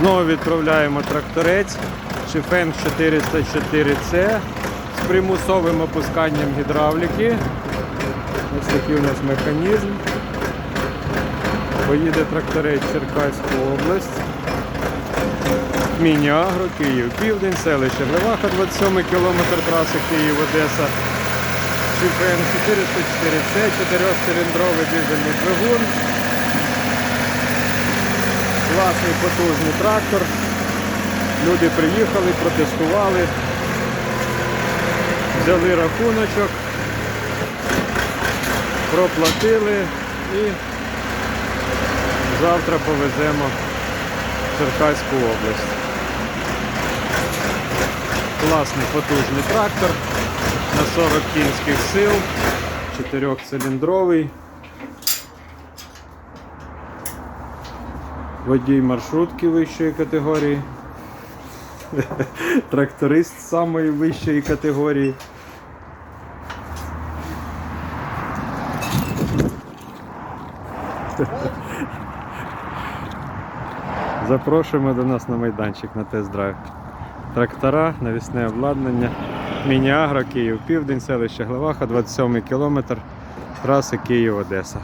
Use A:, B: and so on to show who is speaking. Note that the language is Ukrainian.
A: Знову відправляємо тракторець Шифенг 404C з примусовим опусканням гідравліки. Ось такий у нас механізм. Поїде тракторець Черкаську область. Міні-Агро, Київ, Південь, селище Глеваха, 27 кілометр траси Київ-Одеса. Шифен 404C, 4-циліндровий дизельний двигун. Класний потужний трактор. Люди приїхали, протестували, взяли рахуночок, проплатили і завтра повеземо в Черкаську область. Класний потужний трактор на 40 кінських сил, 4-циліндровий. Водій маршрутки вищої категорії. Тракторист самої вищої категорії. Запрошуємо до нас на майданчик на тест-драйв. Трактора, навісне обладнання, міні-агро, Київ, Південь, селище Главаха, 27 кілометр, траси Київ-Одеса.